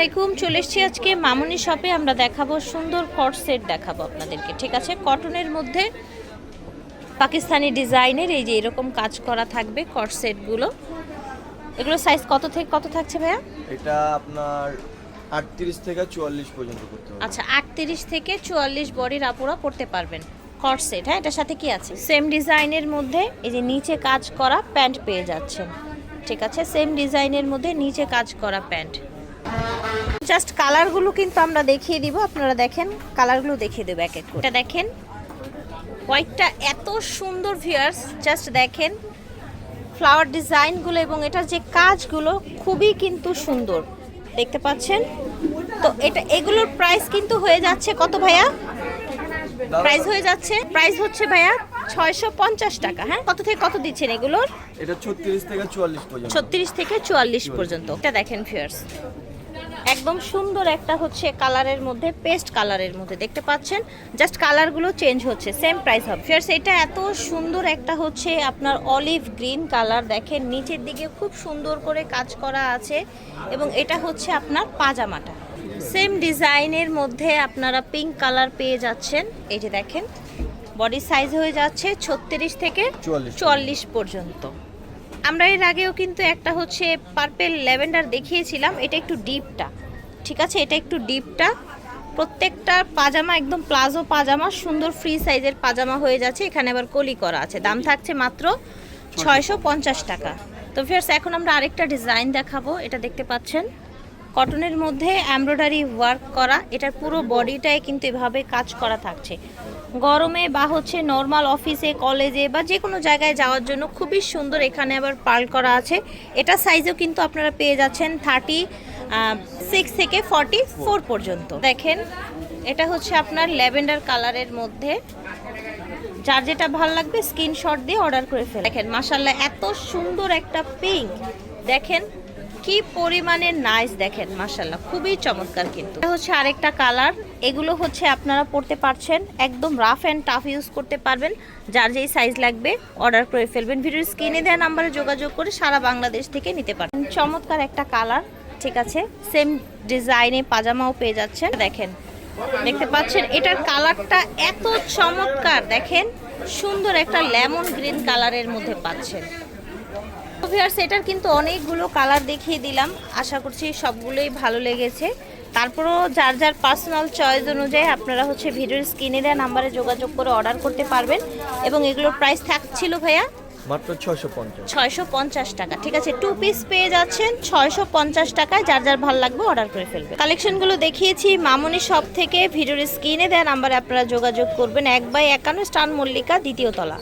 আলাইকুম চলে এসেছি আজকে মামুনি শপে। আমরা দেখাবো সুন্দর কট সেট দেখাবো আপনাদেরকে ঠিক আছে? কটনের মধ্যে পাকিস্তানি ডিজাইনের এই যে এরকম কাজ করা থাকবে কট সেটগুলো এগুলো সাইজ কত থেকে কত থাকছে ভাইয়া? এটা আপনার আটত্রিশ থেকে চুয়াল্লিশ পর্যন্ত করতে হবে। আচ্ছা আটত্রিশ থেকে চুয়াল্লিশ বডির আপুরা করতে পারবেন কট সেট হ্যাঁ? এটার সাথে কি আছে? সেম ডিজাইনের মধ্যে এই যে নিচে কাজ করা প্যান্ট পেয়ে যাচ্ছেন ঠিক আছে? সেম ডিজাইনের মধ্যে নিচে কাজ করা প্যান্ট জাস্ট কালারগুলো কিন্তু আমরা দেখিয়ে দিব আপনারা দেখেন কালারগুলো দেখিয়ে দেবো এক এক করে। এটা দেখেন হোয়াইটটা এত সুন্দর ভিয়ার্স জাস্ট দেখেন ফ্লাওয়ার ডিজাইনগুলো এবং এটার যে কাজগুলো খুবই কিন্তু সুন্দর দেখতে পাচ্ছেন? তো এটা এগুলোর প্রাইস কিন্তু হয়ে যাচ্ছে কত ভাইয়া? প্রাইস হয়ে যাচ্ছে প্রাইস হচ্ছে ভাইয়া ছয়শো পঞ্চাশ টাকা হ্যাঁ? কত থেকে কত দিচ্ছেন এগুলোর? এটা ছত্রিশ থেকে চুয়াল্লিশ পর্যন্ত। ছত্রিশ থেকে চুয়াল্লিশ পর্যন্ত। এটা দেখেন ফিয়ার্স একদম সুন্দর একটা হচ্ছে কালারের মধ্যে পেস্ট কালারের মধ্যে। দেখতে পাচ্ছেন? জাস্ট কালারগুলো চেঞ্জ হচ্ছে সেম প্রাইস হবে। ফিয়ার্স এটা এত সুন্দর একটা হচ্ছে আপনার অলিভ গ্রিন কালার দেখেন নিচের দিকে খুব সুন্দর করে কাজ করা আছে। এবং এটা হচ্ছে আপনার পাজামাটা। সেম ডিজাইনের মধ্যে আপনারা পিঙ্ক কালার পেয়ে যাচ্ছেন। এই যে দেখেন বডি সাইজ হয়ে যাচ্ছে ছত্রিশ থেকে চুয়াল্লিশ পর্যন্ত। আমরা এর আগেও কিন্তু একটা হচ্ছে পার্পেল ল্যাভেন্ডার দেখিয়েছিলাম, এটা একটু ডিপটা ঠিক আছে? এটা একটু ডিপটা প্রত্যেকটা পাজামা একদম প্লাজো পাজামা, সুন্দর ফ্রি সাইজের পাজামা হয়ে যাচ্ছে। এখানে আবার কলি করা আছে। দাম থাকছে মাত্র ছয়শো পঞ্চাশ টাকা। তো ফিয়ার্স এখন আমরা আরেকটা ডিজাইন দেখাবো। এটা দেখতে পাচ্ছেন। কটনের মধ্যে এমব্রয়ডারি ওয়ার্ক করা। এটার পুরো বডিটাই কিন্তু এভাবে কাজ করা থাকছে। গরমে বা হচ্ছে নর্মাল অফিসে কলেজে বা যে কোনো জায়গায় যাওয়ার জন্য খুবই সুন্দর এখানে আবার পার্ল করা আছে। এটা সাইজও কিন্তু আপনারা পেয়ে যাচ্ছেন থার্টি সিক্স থেকে ফর্টি ফোর পর্যন্ত। দেখেন, এটা হচ্ছে আপনার ল্যাভেন্ডার কালারের মধ্যে। যার যেটা ভালো লাগবে স্ক্রিনশট দিয়ে অর্ডার করে ফেলে। দেখেন মাসাল্লাহ এত সুন্দর একটা পিঙ্ক দেখেন কি পরিমাণে নাইস দেখেন মাসাল্লাহ খুবই চমৎকার কিন্তু। হচ্ছে আরেকটা কালার এগুলো হচ্ছে আপনারা পড়তে পারছেন, একদম রাফ অ্যান্ড টাফ ইউজ করতে পারবেন, যার যেই সাইজ লাগবে অর্ডার করে ফেলবেন। ভিডিওর স্ক্রিনে দেওয়া নাম্বারে যোগাযোগ করে সারা বাংলাদেশ থেকে নিতে পারেন চমৎকার একটা কালার ঠিক আছে সেম ডিজাইনে পাজামাও পেয়ে যাচ্ছেন। দেখেন, দেখতে পাচ্ছেন, এটার কালারটা এত চমৎকার, দেখেন, সুন্দর একটা লেমন গ্রিন কালারের মধ্যে পাচ্ছেন। ভিউয়ার্স এটার কিন্তু অনেকগুলো কালার দেখিয়ে দিলাম। আশা করছি সবগুলোই ভালো লেগেছে। তারপরও যার যার পার্সোনাল চয়েস অনুযায়ী আপনারা হচ্ছে ভিডিওর স্ক্রিনে দেওয়া নাম্বারে যোগাযোগ করে অর্ডার করতে পারবেন। এবং এগুলোর প্রাইস থাকছিল ভাইয়া? মাত্র ছয়শো পঞ্চাশ। ছয়শো পঞ্চাশ টাকা। ঠিক আছে টু পিস পেয়ে যাচ্ছেন। ছয়শো পঞ্চাশ টাকায় যার যার ভালো লাগবে অর্ডার করে ফেলবে কালেকশনগুলো দেখিয়েছি মামনি শপ থেকে ভিডিওর স্ক্রিনে দেওয়া নাম্বারে আপনারা যোগাযোগ করবেন। এক বাই একান্ন স্টান মল্লিকা দ্বিতীয় তলা।